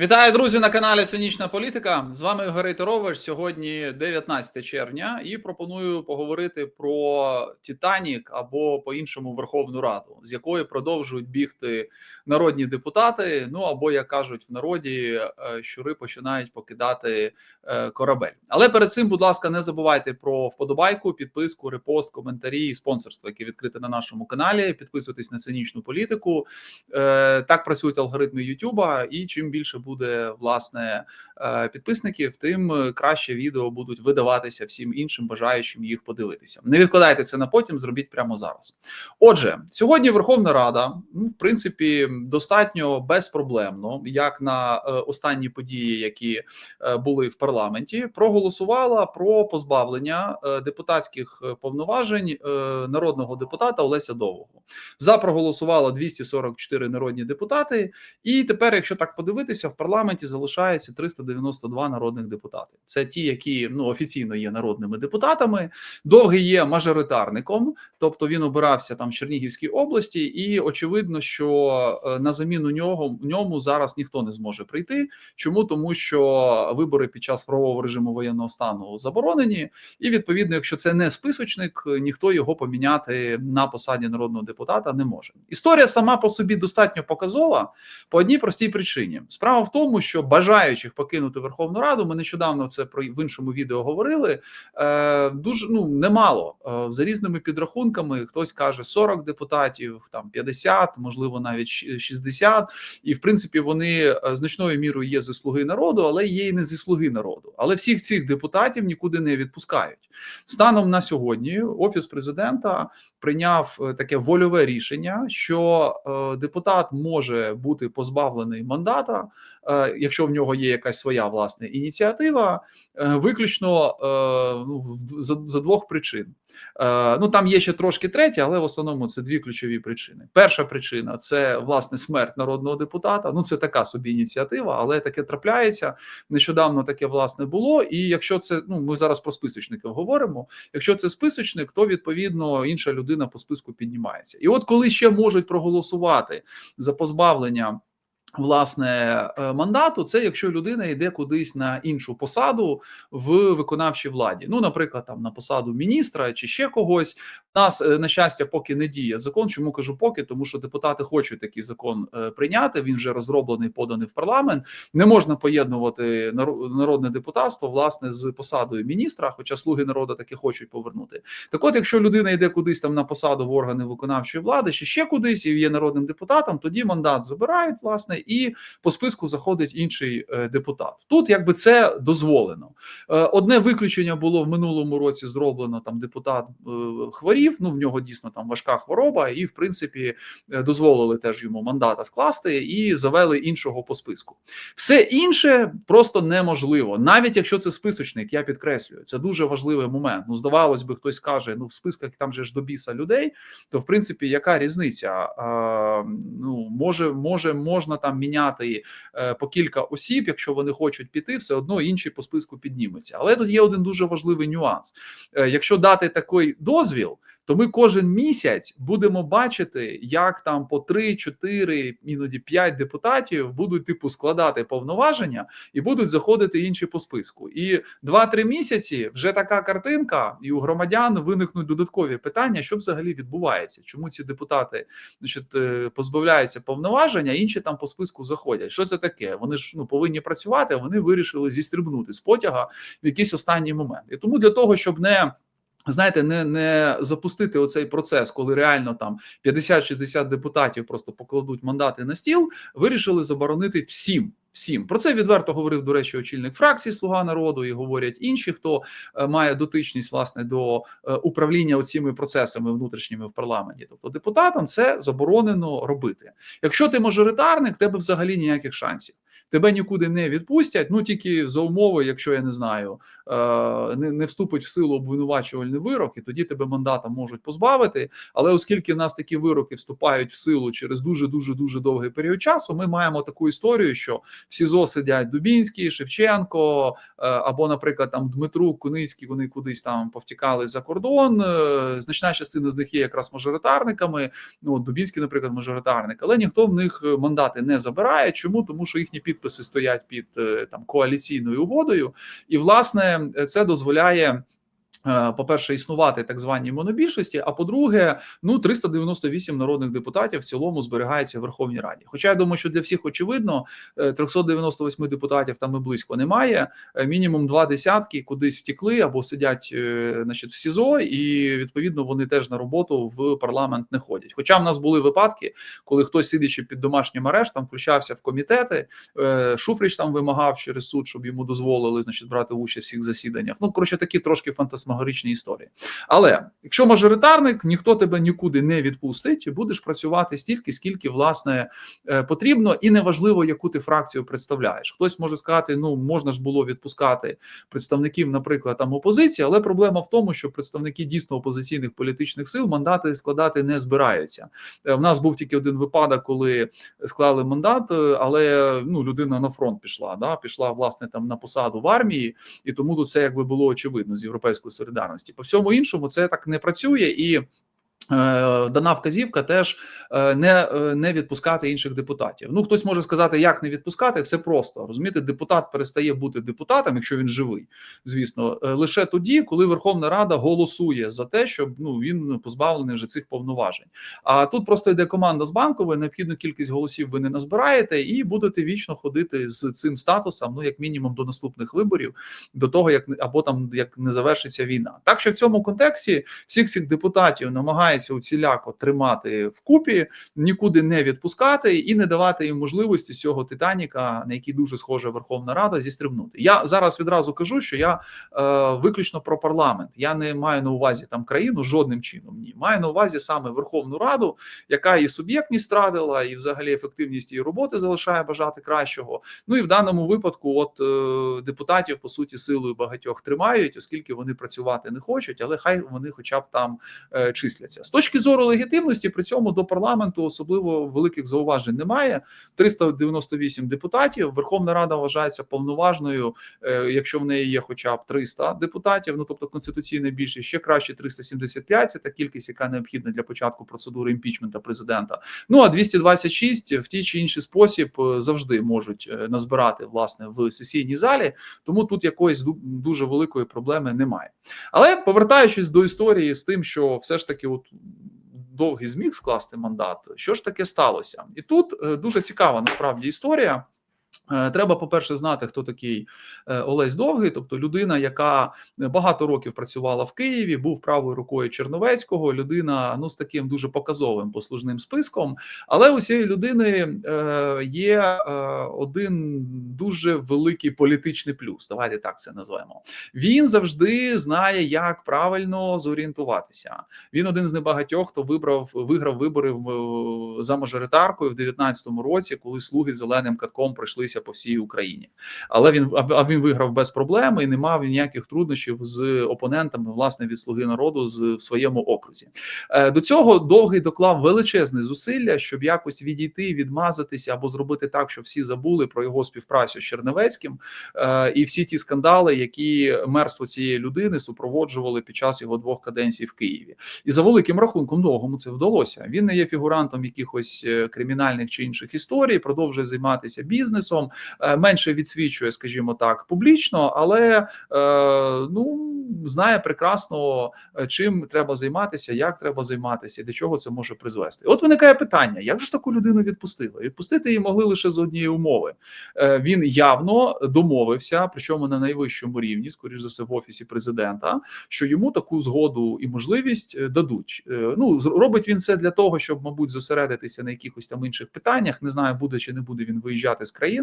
Вітаю, друзі, на каналі Цинічна Політика. З вами Ігор Рейтерович. Сьогодні 19 червня, і пропоную поговорити про Титанік або по-іншому Верховну Раду, з якої продовжують бігти народні депутати. Ну або як кажуть в народі, е, щури починають покидати е, корабель. Але перед цим, будь ласка, не забувайте про вподобайку, підписку, репост, коментарі і спонсорство, яке відкрите на нашому каналі. Підписуйтесь на цинічну політику. Е, Так працюють алгоритми Ютуба, і чим більше буде власне е, підписників, тим краще відео будуть видаватися всім іншим бажаючим їх подивитися. Не відкладайте це на потім, зробіть прямо зараз. Отже, сьогодні Верховна Рада, ну, в принципі, достатньо безпроблемно, як на е, останні події, які е, були в парламенті, проголосувала про позбавлення е, депутатських е, повноважень е, народного депутата Олеся Довгого. За проголосувало 244 народні депутати. І тепер, якщо так подивитися, в парламенті залишається 392 народних депутати. Це ті, які ну офіційно є народними депутатами. Довгий є мажоритарником, тобто він обирався там в Чернігівській області, і очевидно, що е, на заміну нього ньому зараз ніхто не зможе прийти. Чому тому, що вибори під час правового режиму воєнного стану заборонені, і відповідно, якщо це не списочник, ніхто його поміняти на посаді народного депутата не може. Історія сама по собі достатньо показова по одній простій причині. Справа в тому, що бажаючих покинути Верховну Раду, ми нещодавно це про в іншому відео говорили. Е, Дуже ну немало е, за різними підрахунками. Хтось каже 40 депутатів, там 50, можливо, навіть 60. І в принципі вони е, значною мірою є зі слуги народу, але є і не зі слуги народу. Але всіх цих депутатів нікуди не відпускають. Станом на сьогодні офіс президента прийняв е, таке вольове рішення, що е, депутат може бути позбавлений мандата, якщо в нього є якась своя власна ініціатива, е, виключно е, ну, за, за двох причин. Е, Ну там є ще трошки третя, але в основному це дві ключові причини. Перша причина це власне смерть народного депутата. Ну це така собі ініціатива, але таке трапляється. Нещодавно таке власне було. І якщо це ну ми зараз про списочників говоримо. Якщо це списочник, то відповідно інша людина по списку піднімається. І от коли ще можуть проголосувати за позбавлення. Власне е, мандату це якщо людина йде кудись на іншу посаду в виконавчій владі. Ну, наприклад, там на посаду міністра чи ще когось. У нас е, на щастя, поки не діє закон. Чому кажу поки? Тому що депутати хочуть такий закон е, прийняти. Він вже розроблений, поданий в парламент. Не можна поєднувати наро- народне депутатство власне з посадою міністра, хоча слуги народу таки хочуть повернути. Так, от, якщо людина йде кудись там на посаду в органи виконавчої влади, чи ще кудись і є народним депутатом, тоді мандат забирають, власне, і по списку заходить інший е, депутат. Тут якби це дозволено. Е, Одне виключення було в минулому році зроблено. Там депутат е, хворів. Ну в нього дійсно там важка хвороба, і в принципі дозволили теж йому мандата скласти і завели іншого по списку. Все інше просто неможливо, навіть якщо це списочник, я підкреслюю, це дуже важливий момент. Ну, здавалось би, хтось каже: ну в списках там же ж до біса людей, то в принципі, яка різниця? А, ну може, може, можна там міняти е, по кілька осіб, якщо вони хочуть піти, все одно інші по списку піднімуться. Але тут є один дуже важливий нюанс: Е, якщо дати такий дозвіл. То ми кожен місяць будемо бачити, як там по 3, 4, іноді 5 депутатів будуть типу складати повноваження і будуть заходити інші по списку. І 2-3 місяці вже така картинка, і у громадян виникнуть додаткові питання, що взагалі відбувається, чому ці депутати значить, е, позбавляються повноваження, інші там по списку заходять. Що це таке? Вони ж ну повинні працювати, а вони вирішили зістрибнути з потяга в якийсь останній момент. І тому для того, щоб не Знаєте, не не запустити оцей процес, коли реально там 50-60 депутатів просто покладуть мандати на стіл, вирішили заборонити всім. Всім про це відверто говорив до речі, очільник фракції Слуга народу і говорять інші, хто е, має дотичність власне до е, управління цими процесами внутрішніми в парламенті. Тобто депутатам це заборонено робити. Якщо ти мажоритарник, тебе взагалі ніяких шансів. Тебе нікуди не відпустять, ну тільки за умови, якщо я не знаю, е, не, не вступить в силу обвинувачувальний вирок, і тоді тебе мандата можуть позбавити. Але оскільки в нас такі вироки вступають в силу через дуже дуже дуже довгий період часу, ми маємо таку історію, що в СІЗО сидять Дубінський, Шевченко е, або, наприклад, там Дмитрук, Куницький, вони кудись там повтікали за кордон. Е, Значна частина з них є якраз мажоритарниками. Ну от Дубінський, наприклад, мажоритарник, але ніхто в них мандати не забирає. Чому? Тому що їхні підписи підписи стоять під е, там коаліційною угодою, і власне це дозволяє. Е, По-перше, існувати так званій монобільшості. А по-друге, ну 398 народних депутатів в цілому зберігається в Верховній Раді. Хоча я думаю, що для всіх очевидно, е, 398 депутатів там і близько немає. Е, Мінімум два десятки кудись втікли або сидять, е, значить, в СІЗО, і відповідно вони теж на роботу в парламент не ходять. Хоча в нас були випадки, коли хтось сидячи під домашнім арештом, включався в комітети. е, Шуфрич там вимагав через суд, щоб йому дозволили значить брати участь в всіх засіданнях. Ну коротше, такі трошки фантасмагоричні історії. Але якщо мажоритарник, ніхто тебе нікуди не відпустить, будеш працювати стільки, скільки власне е, потрібно, і неважливо, яку ти фракцію представляєш. Хтось може сказати: ну можна ж було відпускати представників, наприклад, там опозиції, але проблема в тому, що представники дійсно опозиційних політичних сил мандати складати не збираються. Е, В нас був тільки один випадок, коли склали мандат, е, але ну людина на фронт пішла. Да, пішла власне там на посаду в армії, і тому тут це якби було очевидно з європейської солідарності. По всьому іншому це так не працює і. Е, Дана вказівка теж е, не, е, не відпускати інших депутатів. Ну хтось може сказати, як не відпускати. Все просто розумієте, депутат перестає бути депутатом, якщо він живий, звісно, лише тоді, коли Верховна Рада голосує за те, щоб ну він позбавлений вже цих повноважень. А тут просто йде команда з банкової, необхідну кількість голосів ви не назбираєте, і будете вічно ходити з цим статусом, ну як мінімум до наступних виборів, до того як або там як не завершиться війна. Так що в цьому контексті всіх цих депутатів намагається уціляко тримати вкупі, нікуди не відпускати і не давати їм можливості цього Титаніка, на який дуже схожа Верховна Рада, зістрибнути. Я зараз відразу кажу, що я е, виключно про парламент. Я не маю на увазі там країну жодним чином. Ні, маю на увазі саме Верховну Раду, яка і суб'єктність стратила, і взагалі ефективність її роботи залишає бажати кращого. Ну і в даному випадку, от е, депутатів по суті силою багатьох тримають, оскільки вони працювати не хочуть, але хай вони, хоча б там е, числяться. З точки зору легітимності, при цьому до парламенту особливо великих зауважень немає. 398 депутатів. Верховна Рада вважається повноважною, е, якщо в неї є хоча б 300 депутатів, ну тобто конституційна більшість, ще краще 375, Це та кількість, яка необхідна для початку процедури імпічмента президента. Ну а 226 в тій чи інший спосіб е, завжди можуть е, назбирати власне в сесійній залі. Тому тут якоїсь ду- дуже великої проблеми немає. Але повертаючись до історії з тим, що все ж таки, от довгий зміг скласти мандат, що ж таке сталося? І тут е, дуже цікава насправді історія. Е, Треба, по-перше, знати, хто такий е, Олесь Довгий, тобто людина, яка багато років працювала в Києві, був правою рукою Черновецького, людина ну з таким дуже показовим послужним списком. Але у цієї людини е, є один дуже великий політичний плюс. Давайте так це назвемо. Він завжди знає, як правильно зорієнтуватися. Він один з небагатьох, хто вибрав виграв вибори за мажоритаркою в 19-му році, коли слуги зеленим катком пройшлися по всій Україні. Але він а він виграв без проблем і не мав ніяких труднощів з опонентами власне від слуги народу з в своєму окрузі. Е, До цього довгий доклав величезне зусилля, щоб якось відійти, відмазатися або зробити так, щоб всі забули про його співпрацю з Черневецьким е, і всі ті скандали, які мерство цієї людини супроводжували під час його двох каденцій в Києві. І за великим рахунком довгому це вдалося. Він не є фігурантом якихось е, кримінальних чи інших історій, продовжує займатися бізнесом, е, менше відсвічує, скажімо так, публічно, але е, ну знає прекрасно, е, чим треба займатися, як треба займатися, і до чого це може призвести. От виникає питання: як ж таку людину відпустили? Відпустити її могли лише з однієї умови. Він явно домовився, причому на найвищому рівні, скоріш за все, в офісі президента, що йому таку згоду і можливість дадуть. Ну робить він це для того, щоб, мабуть, зосередитися на якихось там інших питаннях. Не знаю, буде чи не буде він виїжджати з країни.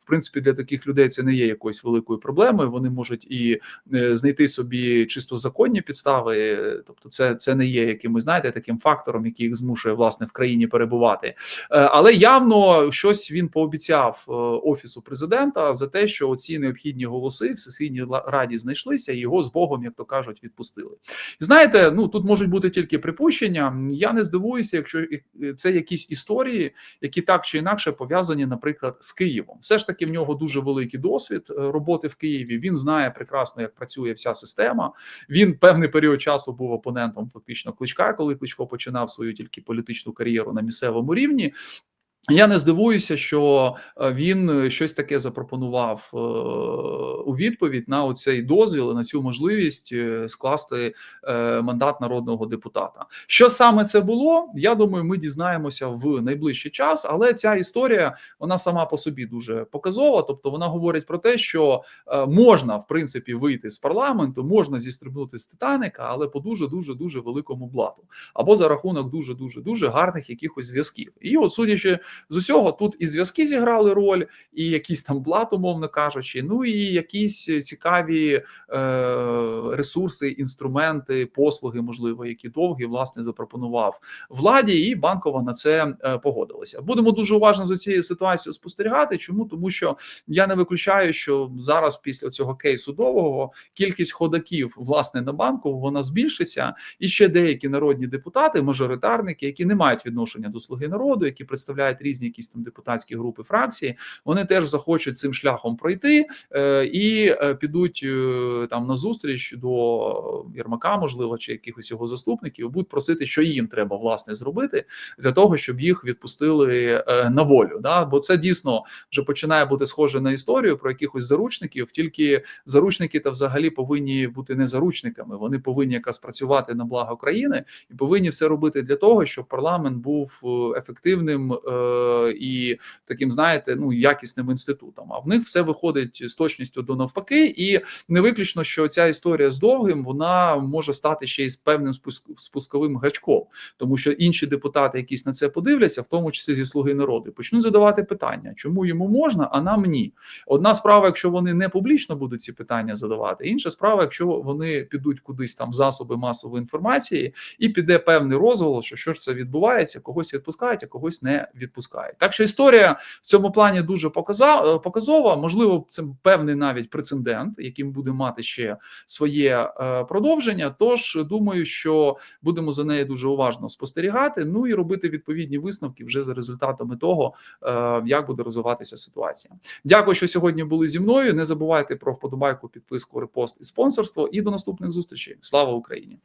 В принципі, для таких людей це не є якоюсь великою проблемою. Вони можуть і е, знайти собі чисто законні підстави. Тобто, це, це не є якимось, знаєте, таким фактором, який їх змушує власне в країні перебувати. Е, Але явно щось він пообіцяв е, офісу президента за те, що оці необхідні голоси в сесійній раді знайшлися, і його з Богом, як то кажуть, відпустили. Знаєте, ну тут можуть бути тільки припущення. Я не здивуюся, якщо це якісь історії, які так чи інакше пов'язані, наприклад, з Києвом. Все ж таки, в нього дуже великий досвід е, роботи в Києві. Він знає прекрасно, як працює вся система. Він певний період часу був опонентом фактично Кличка, коли Кличко починав свою тільки політичну кар'єру на місцевому рівні. Я не здивуюся, що е, він щось таке запропонував е, у відповідь на оцей дозвіл на цю можливість е, скласти е, мандат народного депутата. Що саме це було? Я думаю, ми дізнаємося в найближчий час. Але ця історія вона сама по собі дуже показова. Тобто, вона говорить про те, що е, можна в принципі вийти з парламенту, можна зістрибнути з Титаника, але по дуже дуже дуже великому блату, або за рахунок дуже дуже дуже гарних якихось зв'язків. І от судячи з усього тут і зв'язки зіграли роль, і якісь там блат, умовно кажучи, ну і якісь цікаві е, ресурси, інструменти, послуги, можливо, які довгі власне запропонував владі, і банкова на це е, погодилася. Будемо дуже уважно за цією ситуацією спостерігати. Чому тому, що я не виключаю, що зараз після цього кейсу довгого кількість ходаків власне на банку вона збільшиться, і ще деякі народні депутати, мажоритарники, які не мають відношення до слуги народу, які представляють різні якісь там депутатські групи фракції, вони теж захочуть цим шляхом пройти е, і е, підуть е, там на зустріч до Єрмака, можливо, чи якихось його заступників, будуть просити, що їм треба власне зробити для того, щоб їх відпустили на волю. Да? Бо це дійсно вже починає бути схоже на історію про якихось заручників. Тільки заручники та взагалі повинні бути не заручниками. Вони повинні якраз працювати на благо країни і повинні все робити для того, щоб парламент був ефективним і таким, знаєте, ну якісним інститутом. А в них все виходить з точністю до навпаки, і не виключно, що ця історія з довгим вона може стати ще й з певним спуск- спусковим гачком, тому що інші депутати, якісь на це подивляться, в тому числі зі слуги народу, почнуть задавати питання, чому йому можна, а нам ні. Одна справа, якщо вони не публічно будуть ці питання задавати, інша справа, якщо вони підуть кудись там засоби масової інформації, і піде певний розголос, що що ж це відбувається, когось відпускають, а когось не відпускають. Так що історія в цьому плані дуже показа- показова. Можливо, це певний навіть прецедент, яким буде мати ще своє е, продовження. Тож думаю, що будемо за нею дуже уважно спостерігати. Ну і робити відповідні висновки вже за результатами того, е, як буде розвиватися ситуація. Дякую, що сьогодні були зі мною. Не забувайте про вподобайку, підписку, репост і спонсорство. І до наступних зустрічей. Слава Україні!